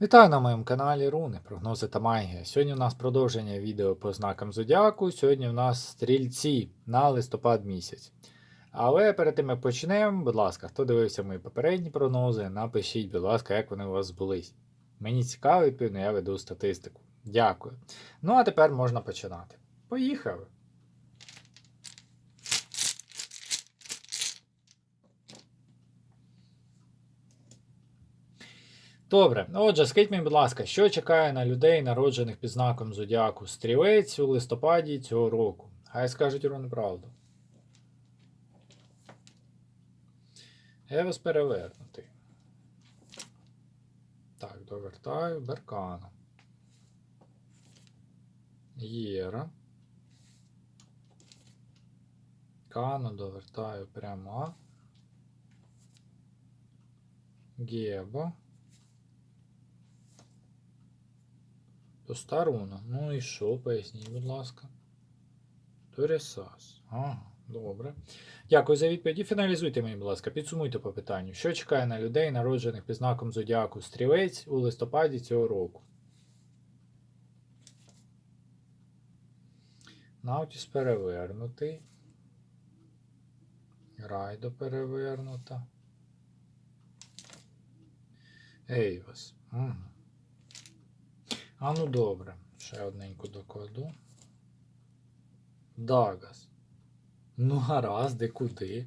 Вітаю на моєму каналі Руни, прогнози та магія. Сьогодні у нас продовження відео по знакам Зодіаку. Сьогодні у нас стрільці на листопад місяць. Але перед тим як почнемо, будь ласка, хто дивився мої попередні прогнози, напишіть, будь ласка, як вони у вас збулись. Мені цікаво, відповідно, я веду статистику. Дякую. Ну а тепер можна починати. Поїхали! Добре, отже, скажіть мені, будь ласка, що чекає на людей, народжених під знаком Зодіаку Стрілець у листопаді цього року? Хай скажуть Руни правду. Евес перевернутий. Так, довертаю Беркана. Єра. Кану довертаю прямо. Геба. Постаруна. Ну і що, поясніть, будь ласка. Торісас. Ага, добре. Дякую за відповіді. Фіналізуйте мені, будь ласка, підсумуйте по питанню. Що чекає на людей, народжених під знаком Зодіаку Стрілець у листопаді цього року? Наутіс перевернутий. Райдо перевернута. Ейвас. Угу. А ну добре. Ще одненьку докладу. Дагас. Ну, гаразд, і куди?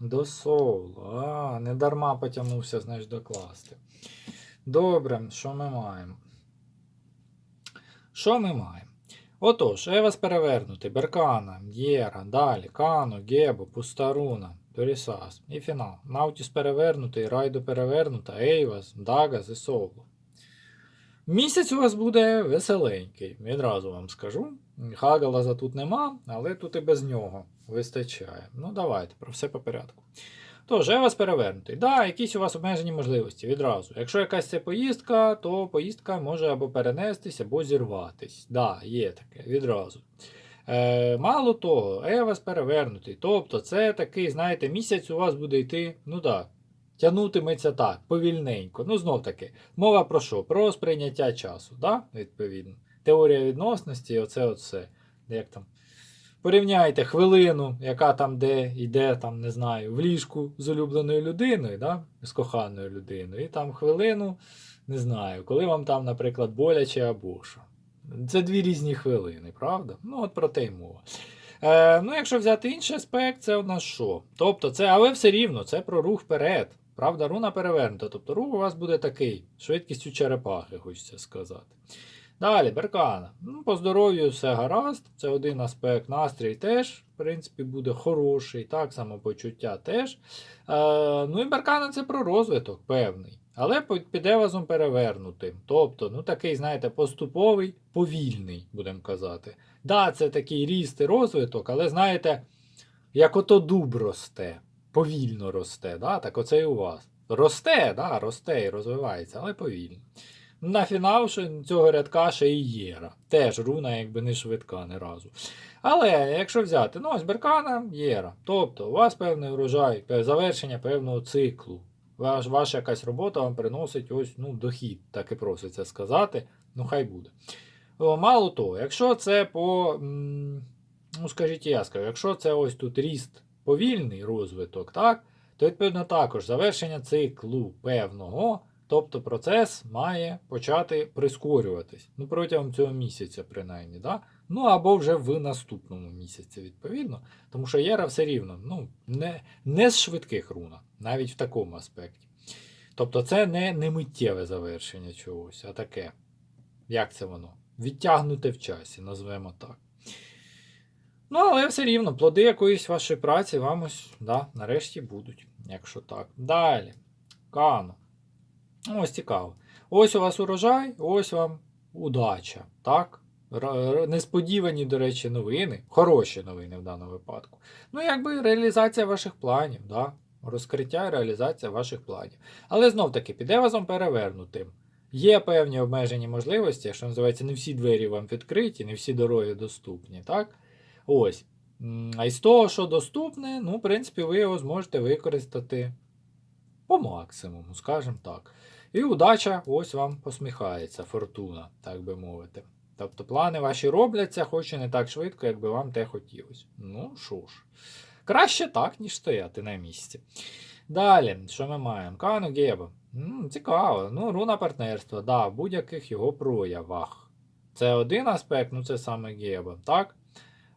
До солу. А, не дарма потягнувся, знаєш, докласти. Добре, що ми маємо? Що ми маємо? Отож, Евас перевернутий, Беркана, Єра, далі, Кано, Гебо, Пустаруна, Торісас і фінал. Наутіс перевернутий, Райдо перевернута, Ейвас, Дагас і Соло. Місяць у вас буде веселенький, відразу вам скажу. Хагалаза тут нема, але тут і без нього вистачає. Ну, давайте, про все по порядку. Тож, я вас перевернутий. Да, якісь у вас обмежені можливості відразу. Якщо якась це поїздка, то поїздка може або перенестись, або зірватись. Да, є таке, відразу. Е, Мало того, Евас перевернутий. Тобто, це такий, знаєте, місяць у вас буде йти, ну так, тягнутиметься так, повільненько. Ну, знов таки, мова про що? Про сприйняття часу, да? відповідно. Теорія відносності, оце оце. Як там? Порівняйте хвилину, яка там де йде, там, не знаю, в ліжку з улюбленою людиною, да? з коханою людиною, і там хвилину, не знаю, коли вам там, наприклад, боляче або що. Це дві різні хвилини, правда? Ну, от про те й мова. Е, ну, якщо взяти інший аспект, це у нас що? Тобто, це, але все рівно, це про рух вперед. Правда, руна перевернута. Тобто рух у вас буде такий, швидкістю черепахи, хочеться сказати. Далі, беркана. Ну, По здоров'ю все гаразд. Це один аспект. Настрій теж, в принципі, буде хороший. Так, самопочуття теж. Е, ну і беркана це про розвиток певний. Але під евазом перевернутим. Тобто, ну такий, знаєте, поступовий, повільний, будемо казати. Да, це такий ріст і розвиток, але знаєте, як ото дуб росте, повільно росте. Да? Так оце і у вас. Росте, да, росте і розвивається, але повільно. На фінал цього рядка ще і Єра. Теж руна якби не швидка не разу. Але якщо взяти, ну ось Беркана, Єра. Тобто у вас певний урожай, завершення певного циклу. Ваш, ваша якась робота вам приносить ось ну, дохід, так і проситься сказати. Ну, хай буде. Мало того, якщо це по, ну, скажіть я скажу, якщо це ось тут ріст повільний розвиток, так, то відповідно також завершення циклу певного. Тобто процес має почати прискорюватись. Ну, протягом цього місяця, принаймні. Да? Ну або вже в наступному місяці, відповідно. Тому що Єра все рівно ну, не, не з швидких руна, навіть в такому аспекті. Тобто, це не, не миттєве завершення чогось, а таке. Як це воно? Відтягнуте в часі, назвемо так. Ну, але все рівно, плоди якоїсь вашої праці вам ось, да, нарешті будуть, якщо так. Далі. Кано. Ось цікаво. Ось у вас урожай, ось вам удача. Так? Несподівані, до речі, новини. Хороші новини в даному випадку. Ну, якби реалізація ваших планів, да? розкриття і реалізація ваших планів. Але знов таки, піде вазом перевернутим. Є певні обмежені можливості, що називається, не всі двері вам відкриті, не всі дороги доступні. так? Ось. А із того, що доступне, ну, в принципі, ви його зможете використати по максимуму, скажімо так. І удача ось вам посміхається, фортуна, так би мовити. Тобто плани ваші робляться, хоч і не так швидко, як би вам те хотілося. Ну що ж, краще так, ніж стояти на місці. Далі, що ми маємо? Кану Гебо. М, цікаво. Ну, руна партнерства, да, в будь-яких його проявах. Це один аспект, ну це саме Гебо, так?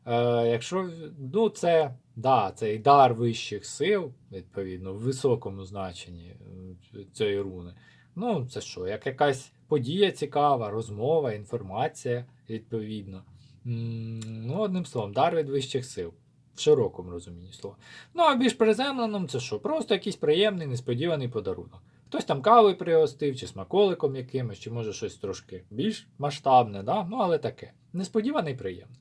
Е, якщо, ну, це, да, це і дар вищих сил, відповідно, в високому значенні е, цієї руни. Ну, це що, як якась подія цікава, розмова, інформація, відповідно. Ну, одним словом, дар від вищих сил. В широкому розумінні слова. Ну, а більш приземленому це що? Просто якийсь приємний, несподіваний подарунок. Хтось там кавою пригостив, чи смаколиком якимось, чи може щось трошки більш масштабне, да? ну але таке. Несподіваний приємний.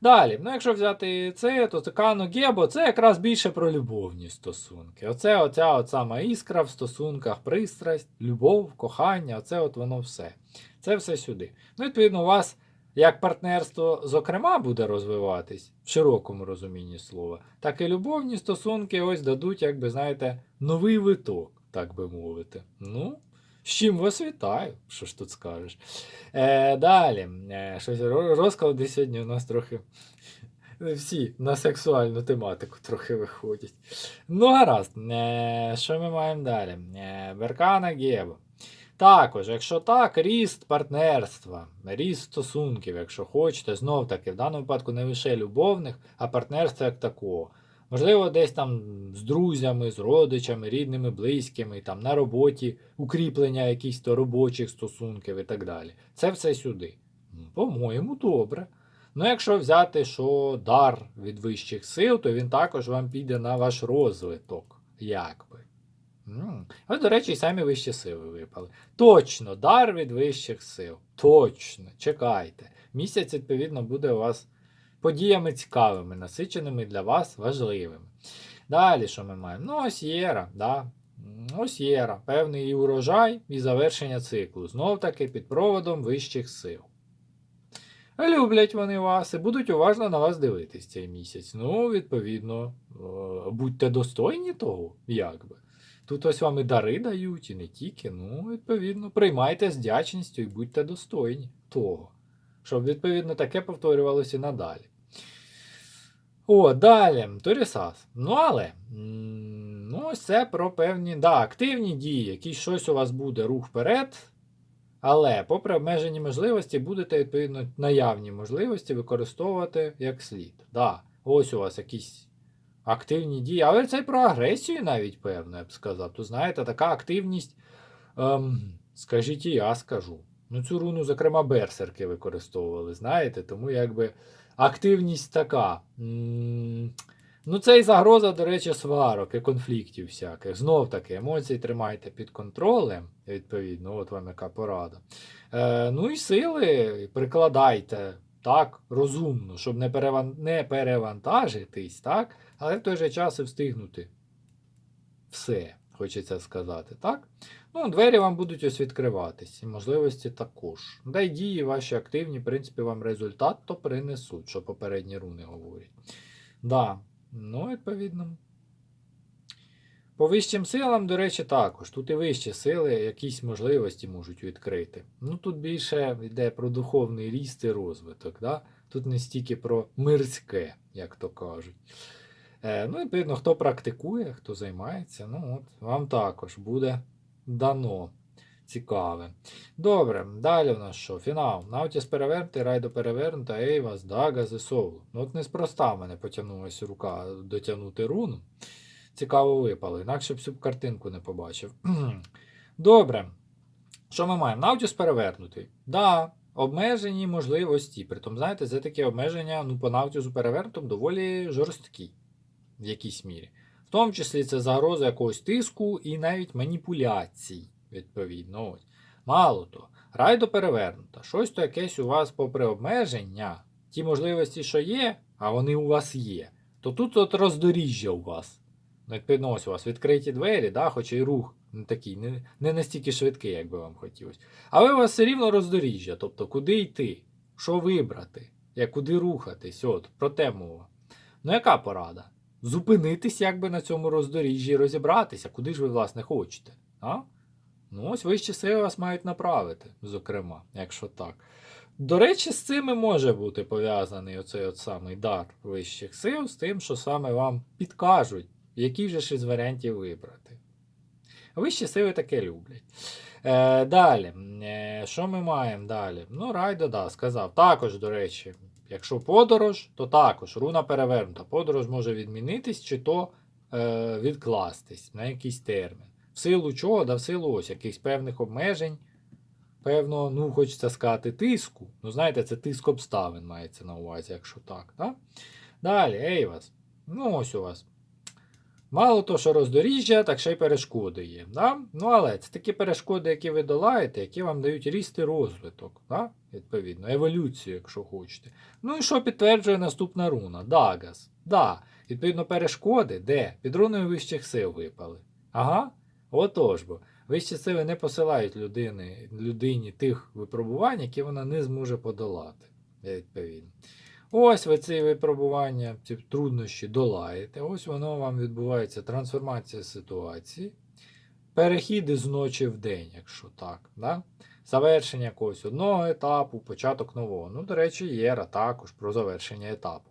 Далі, ну якщо взяти це, то Кано Гебо це якраз більше про любовні стосунки. Оце оця сама іскра в стосунках, пристрасть, любов, кохання, оце от воно все. Це все сюди. Ну, відповідно, у вас як партнерство, зокрема, буде розвиватись в широкому розумінні слова, так і любовні стосунки ось дадуть, як би знаєте, новий виток, так би мовити. Ну, з чим вас вітаю, що ж тут скажеш. Е, далі, е, щось розклади сьогодні у нас трохи. Всі на сексуальну тематику трохи виходять. Ну, гаразд, е, що ми маємо далі? Е, Беркана Гєбо. Також, якщо так, ріст партнерства, ріст стосунків, якщо хочете, знов таки, в даному випадку не лише любовних, а партнерства як такого. Можливо, десь там з друзями, з родичами, рідними, близькими, там на роботі, укріплення якихось то робочих стосунків і так далі. Це все сюди. Ну, По-моєму, добре. Ну, якщо взяти, що дар від вищих сил, то він також вам піде на ваш розвиток. Якби. Ось, до речі, і самі вищі сили випали. Точно, дар від вищих сил. Точно, чекайте. Місяць, відповідно, буде у вас подіями цікавими, насиченими для вас важливими. Далі, що ми маємо? Ну, ось Єра, да. Ось Єра. Певний і урожай, і завершення циклу. Знов таки під проводом вищих сил. Люблять вони вас і будуть уважно на вас дивитись цей місяць. Ну, відповідно, будьте достойні того, як би. Тут ось вам і дари дають, і не тільки. Ну, відповідно, приймайте з вдячністю і будьте достойні того. Щоб, відповідно, таке повторювалося і надалі. О, далі, Торісас. Ну, але. Ну, це про певні да, активні дії, якісь щось у вас буде рух вперед. Але, попри обмежені можливості, будете, відповідно, наявні можливості використовувати як слід. Да, ось у вас якісь активні дії. Але це й про агресію навіть, певно, я б сказав. То знаєте, така активність, ем, скажіть і я скажу. Ну, цю руну, зокрема, берсерки використовували, знаєте, тому якби активність така. Ну, це і загроза, до речі, сварок і конфліктів всяких. Знов таки, емоції тримайте під контролем, відповідно, от вам яка порада. Е, ну і сили прикладайте так, розумно, щоб не, переван... не перевантажитись, так, але в той же час і встигнути все, хочеться сказати, так? Ну, двері вам будуть ось відкриватись, і можливості також. Да й дії ваші активні, в принципі, вам результат то принесуть, що попередні руни говорять. Да, ну, відповідно. По вищим силам, до речі, також. Тут і вищі сили якісь можливості можуть відкрити. Ну, тут більше йде про духовний ріст і розвиток. Да? Тут не стільки про мирське, як то кажуть. Е, ну, відповідно, хто практикує, хто займається, ну от, вам також буде дано. Цікаве. Добре, далі у нас що? Фінал. Наутіс перевернутий, райдо перевернута, Ейвас, Дага, Зесоулу. Ну от неспроста в мене потягнулася рука дотягнути руну. Цікаво випало, інакше б всю картинку не побачив. Добре. Що ми маємо? Наутіс перевернутий. Да, обмежені можливості. Притом, знаєте, це такі обмеження ну, по Наутісу перевернутому доволі жорсткі в якійсь мірі. В тому числі це загроза якогось тиску і навіть маніпуляцій, відповідно. Мало того, райдо перевернута. Щось то якесь у вас, попри обмеження, ті можливості, що є, а вони у вас є, то тут от роздоріжжя у вас. Ну, Відповідно, ось у вас відкриті двері, да, хоча й рух не такий, не, не настільки швидкий, як би вам хотілося. Але у вас все рівно роздоріжжя, тобто куди йти, що вибрати, як куди рухатись, от, про те мова. Ну, яка порада? Зупинитись якби на цьому роздоріжжі і розібратися, куди ж ви, власне, хочете. А? Ну, ось вищі сили вас мають направити, зокрема, якщо так. До речі, з цим і може бути пов'язаний оцей от самий дар вищих сил, з тим, що саме вам підкажуть, який ж із варіантів вибрати. Вищі сили таке люблять. Е, далі, е, що ми маємо далі? Ну, Райдо, да, сказав. Також, до речі, якщо подорож, то також руна перевернута. Подорож може відмінитись чи то е, відкластись на якийсь термін. В силу чого? Да в силу ось якихось певних обмежень, певно, ну, хочеться сказати, тиску. Ну, знаєте, це тиск обставин мається на увазі, якщо так. Да? Далі, Ейвас. Ну, ось у вас. Мало то, що роздоріжжя, так ще й перешкоди є. Да? Ну, але це такі перешкоди, які ви долаєте, які вам дають ріст і розвиток, да? відповідно, еволюцію, якщо хочете. Ну і що підтверджує наступна руна? Дагас. Да. Відповідно, перешкоди, де? Під руною вищих сил випали. Ага. Отож бо. Вищі сили не посилають людини, людині тих випробувань, які вона не зможе подолати. Відповідно. Ось ви ці випробування, ці труднощі долаєте. Ось воно вам відбувається трансформація ситуації. Перехід із ночі в день, якщо так. Да? Завершення якогось одного етапу, початок нового. Ну, до речі, Єра також про завершення етапу.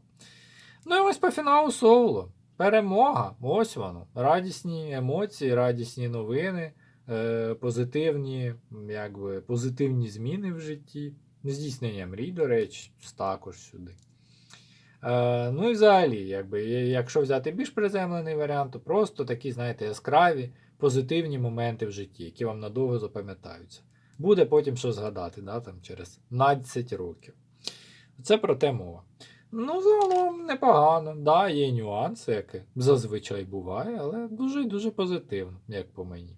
Ну і ось по фіналу соло. Перемога. Ось воно. Радісні емоції, радісні новини, е, позитивні, якби, позитивні зміни в житті. Здійснення мрій, до речі, також сюди. Е, ну і взагалі, якби, якщо взяти більш приземлений варіант, то просто такі, знаєте, яскраві, позитивні моменти в житті, які вам надовго запам'ятаються. Буде потім що згадати, да, там, через 15 років. Це про те мова. Ну, загалом непогано. Да, є нюанси, як зазвичай буває, але дуже дуже позитивно, як по мені.